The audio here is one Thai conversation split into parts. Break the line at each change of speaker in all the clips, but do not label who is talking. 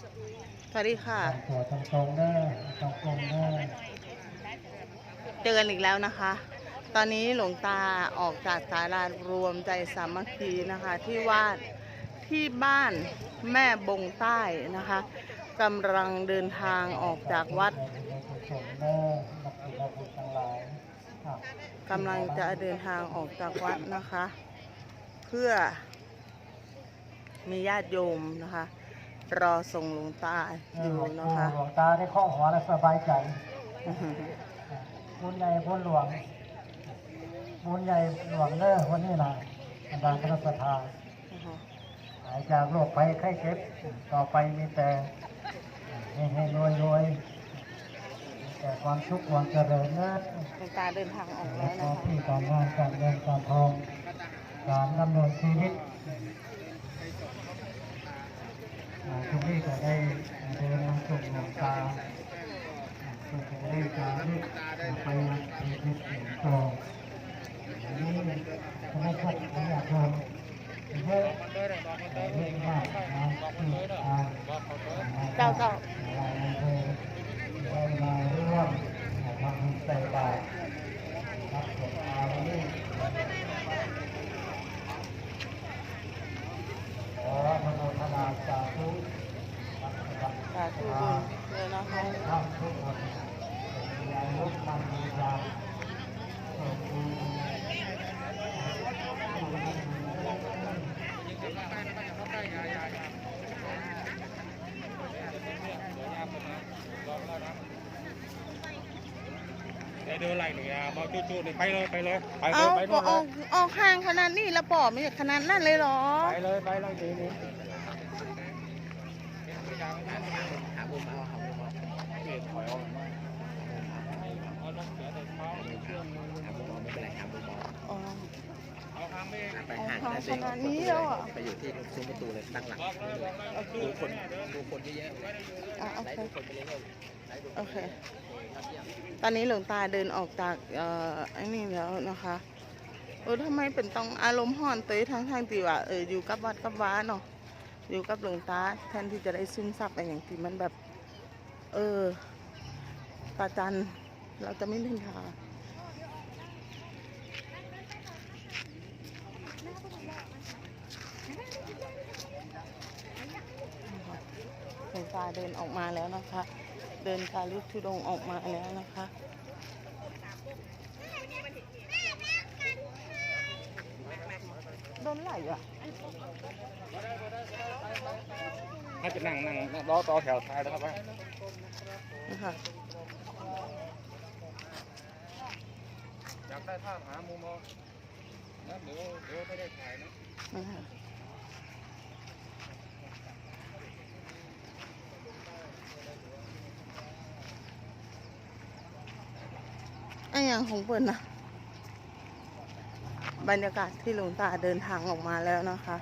สวัสดีค่ะ
ตัวตรงๆเด้อตรงๆเด้อ
เจอกันอีกแล้วนะคะ ตอนนี้หลวงตาออกจากศาลารวมใจสามัคคีนะคะ ที่วาดที่บ้านแม่บงใต้นะคะกำลังเดินทางออกจากวัด
ในกุศลเด้อนักบุญนักบุญทั้งหลายอะ
กำลังจะเดินทางออกจากวัดนะคะ เพื่อมีญาติโยมนะคะ รอส่งหลวงตาอยู่นะคะ
หลวงตาได้ข้องหัวและสบายใจบุญใหญ่บุญหลวงบุญใหญ่หลวงเด้อวันนี้นะอาจารย์พระสถานหายจากโรคภัยไข้เจ็บ ต่อไปมีแต่ให้ให้รวยรวยมีแต่ความสุขความเจริญเด้อ
หลวงตาเดินทางออก
แล้
แล้วว
ก็
นะคะ
ที่การงานการเงินการทองการดำเนินชีวิตอ่า ทุกที่ก็ได้เดินมาสู่หลวงตาอ่าก็จะได้การที่ไปชีวิตถึงต่ออันนี้คณะชัดขยะทองเยอะเยอะมากนะที่ทาง
เจ้าเจ้า
หลายอำเภอได้มาร่วมทำบุญใส่บาตรครับผมเอาวันนี้ขอพระโมทนาสาธุครับครับ
สาธุบุญเลยนะคะ
ท่านทุกคนมีอายุมันมียาวสมบูรณ์
เดี๋ยวเดินไล่หน่อยอะบอกจู่ๆนี่ไปเลยไปเลยไปเล
เอา
ยไป
ก็
เลย
ออกออกห่างขนาดนี้แล้วปอบไม่ขนาดนั้นเลยเหรอ
ไปเลยไปเลยดีนี่หาบุญเอาหาบุญเอาเปลี่ยนถอยออกมาเอาน้ำเสือแต่เช้าเชื่อมมือ
หาบุญไม่เป็นไรหาบุญ
อ๋อ
เอาทางไป
ไปห่าง
เอา
นะ
ขนาดนี้แล้วอะ
ไปอยู่ที่ซุ้มประตูเลยตั้งหลัก
บอกเลยบอกเลยเอาคื
ดู
อ
คนดูคนเยอะ
อะโอ
ๆไล่
เค
ดูคนไปเรื่อยๆไล่ดู
โอเค
ยอดเยี่ยม
ตอนนี้หลวงตาเดินออกจากเอ่อไอ้นี่แล้วนะคะเออทำไมเป็นต้องอารมณ์ห่อนเตยทั้งทางที่ว่าเอออยู่กับวัดกับว้าเนาะอยู่กับหลวงตาแทนที่จะได้ซึมซับอะไรอย่างที่มันแบบ เออตาจันเราจะไม่เล่นทาหลวงตาเดินออกมาแล้วนะคะ เดินการลุกทุดงค์ออกมาแล้วนะคะ โดนไหลอะ
ให้ไปนั่งนั่งรอต่อแถวท้ายนะครับ
นะคะ
อยากได้ท่าหามุมมองนะเดี๋ยวเดี๋ยวไม่ได้ถ่ายนะ
นะคะ ไอ้อย่างของเปิดนนะบรรยากาศที่หลวงตาเดินทางออกมาแล้วนะคะ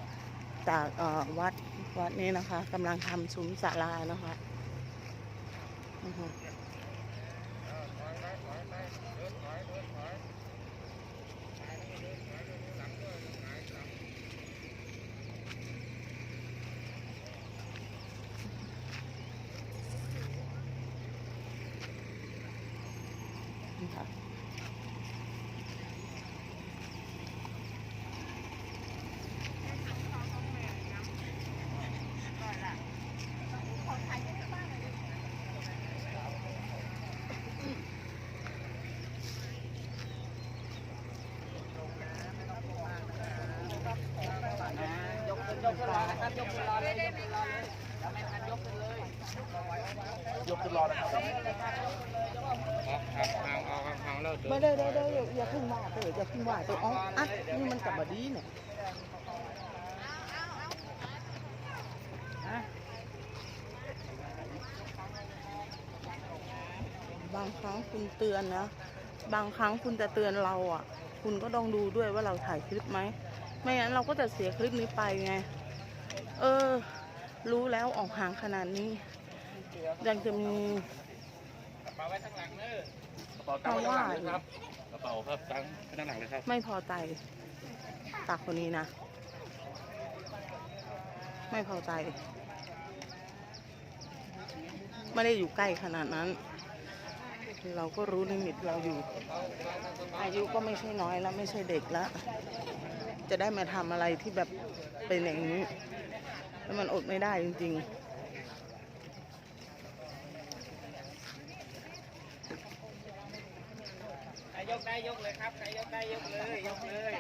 จากวัดวัดนี้นะคะกำลังทำซุ้มศาลานะคะ อือฮึนี่ค่ะ
ครับครับทางเอาทางเลิ ยกเดิ
ไม่
น
ได้ได้ได้อย่าอย่าเพึ่งว่าเตออย่าเพึ่งว่าเตออ๋ออัดนี่มันกับบดีเนี่ยบางครั้งคุณเตือนนะ บางครั้งคุณจะเตือนเราอะ คุณก็ต้องดูด้วยว่าเราถ่ายคลิปไหม ไม่งั้นเราก็จะเสียคลิปนี้ไปไง เออ รู้แล้วออกห่างขนาดนี้ ยังจะมี
กระเป๋าไว้ข้างหลังเนอะกระเป๋าตั้งไว้ข้างหลังเลยครับ กระเป๋าครับตั้งไว้ข้างหลังเลยครับ
ไม่พอใจตากคนนี้นะ ไม่พอใจ ไม่ได้อยู่ใกล้ขนาดนั้น เราก็รู้ลิมิตเราอยู่ อายุก็ไม่ใช่น้อยแล้วไม่ใช่เด็กแล้ว จะได้มาทำอะไรที่แบบเป็นอย่างนี้ แล้วมันอดไม่ได้จริง ๆ
ยกได้ยกเลยครับใครยกได้ยกเลยยกเลย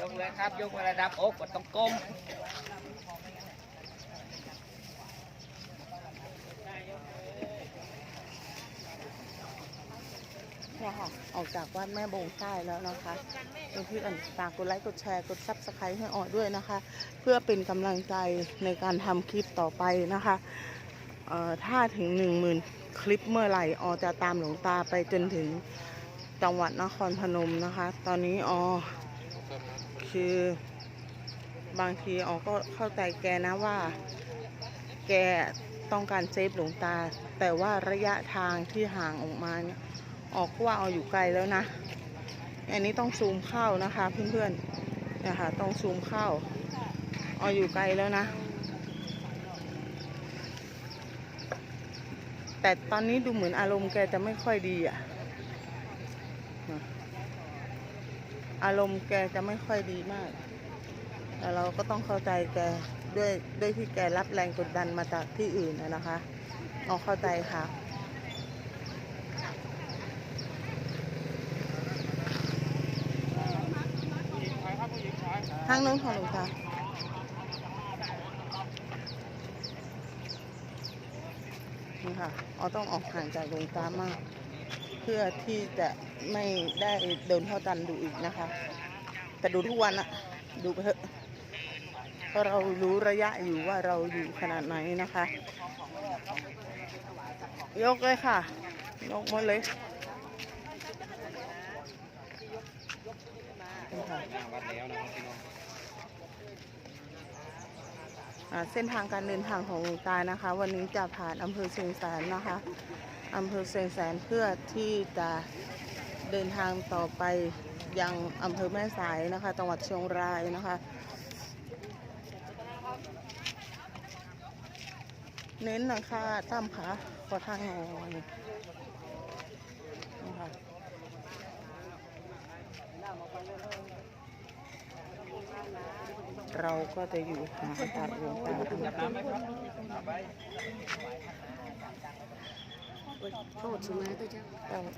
ยกเลยครับ ยกระดับอกก็ต้องก้ม
ค่ะออกจากวัดแม่บงใต้แล้วนะคะเพื่อนๆฝากกดไลค์กดแชร์กดซับสไครต์ให้ออยด้วยนะคะ เพื่อเป็นกำลังใจในการทำคลิปต่อไปนะคะเอ่อถ้าถึงหนึ่งหมื่นคลิปเมื่อไหร่ออจะตามหลวงตาไปจนถึงจังหวัดนครพนมนะคะ ตอนนี้ออคือบางทีออก็เข้าใจแกนะว่า แกต้องการเซฟหลวงตา แต่ว่าระยะทางที่ห่างออกมาเนี่ย ออกว่าเอาอยู่ไกลแล้วนะ อันนี้ต้องซูมเข้านะคะเพื่อนๆนี่ยค่ะต้องซูมเข้าเอาอยู่ไกลแล้วนะ แต่ตอนนี้ดูเหมือนอารมณ์แกจะไม่ค่อยดีอะอารมณ์แกจะไม่ค่อยดีมาก แต่เราก็ต้องเข้าใจแกด้วยด้วยที่แกรับแรงกดดันมาจากที่อื่นนะคะเราเข้าใจค่ะ ทางน้นของหลวงตานี่ค่ะเราต้องออกห่างจากหลวงตามาก เพื่อที่จะไม่ได้เดินเข้าตันดูอีกนะคะ แต่ดูทุกวันอะดูไปเถอะเพราะเรารู้ระยะอยู่ว่าเราอยู่ขนาดไหนนะคะ ยกเลยค่ะ ยกหมดเลย นี่ค่ะ
วัดแล้วนะครับพี่น้อง
เส้นทางการเดินทางของหลวงตานะคะ วันนี้จะผ่านอำเภอเชียงแสนนะคะอำเภอเชียงแสนเพื่อที่จะเดินทางต่อไปยังอำเภอแม่สายนะคะ จังหวัดเชียงรายนะคะ เน้นนะคะตั้มขาขอทางหน่อยนะคะ เราก็จะอยู่ห่างจากหลวงตาอันนี้
โทษสมัยตัวเจ้า
เราน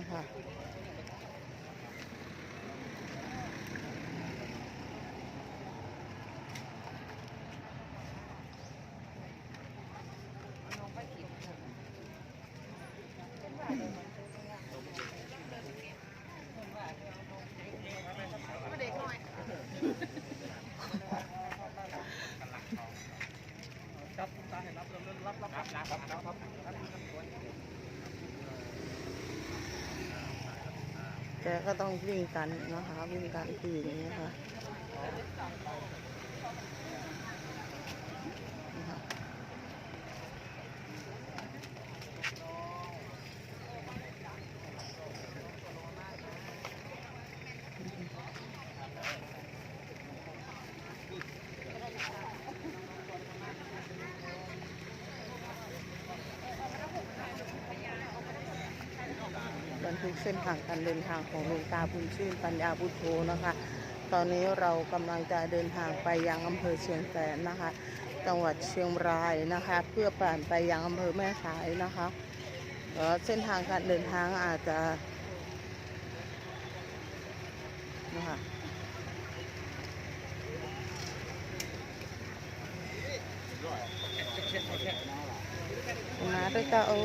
ะคะ กก็ต้องวิ่งกันนะคะวิ่งกันคืออย่างนี้ค่ะนะคะ ทึกเส้นทางการเดินทางของหลวงตาบุญชื่นปัญญาพุทโธนะคะ ตอนนี้เรากำลังจะเดินทางไปยังอำเภอเชียงแสนนะคะ จังหวัดเชียงรายนะคะ เพื่อผ่านไปยังอำเภอแม่สายนะคะเส้นทางการเดินทางอาจจะนะคะมาด้วยกันเอา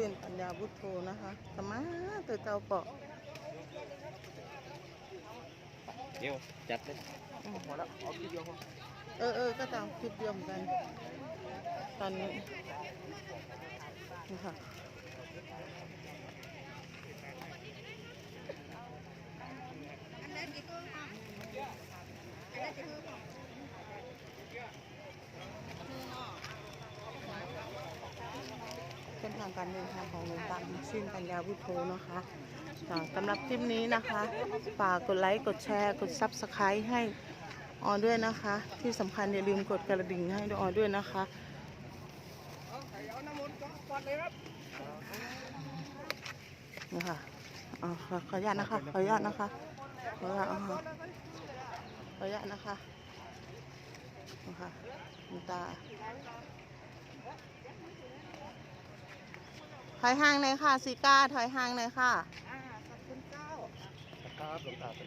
ชื่นปัญญาบุตโธนะคะธรรมะเตอเจ้าเปาะ
เดี๋ยวจัดเลย
อืม
พอแล้วเอาทีเดียวพอ
เออเออก็ตามคลิปเดียวเหมือนกัน ตอนนี้นี่ค่ะเส้นทางการเดินทางของหลวงตาชื่นปัญญาพุทโธนะคะสำหรับคลิปนี้นะคะฝากกดไลค์กดแชร์กดซับสไครต์ให้ออด้วยนะคะ ที่สำคัญอย่าลืมกดกระดิ่งให้ออด้วยนะคะนี่ค่ะขออนุญาตนะคะขออนุญาตนะคะขออนุญาตอ่าฮะขออนุญาตนะคะนี่ค่ะตา ถอยห่างหน่อยค่ะซีก้าถอยห่างหน่อยค่ะ
ครับหลวงตา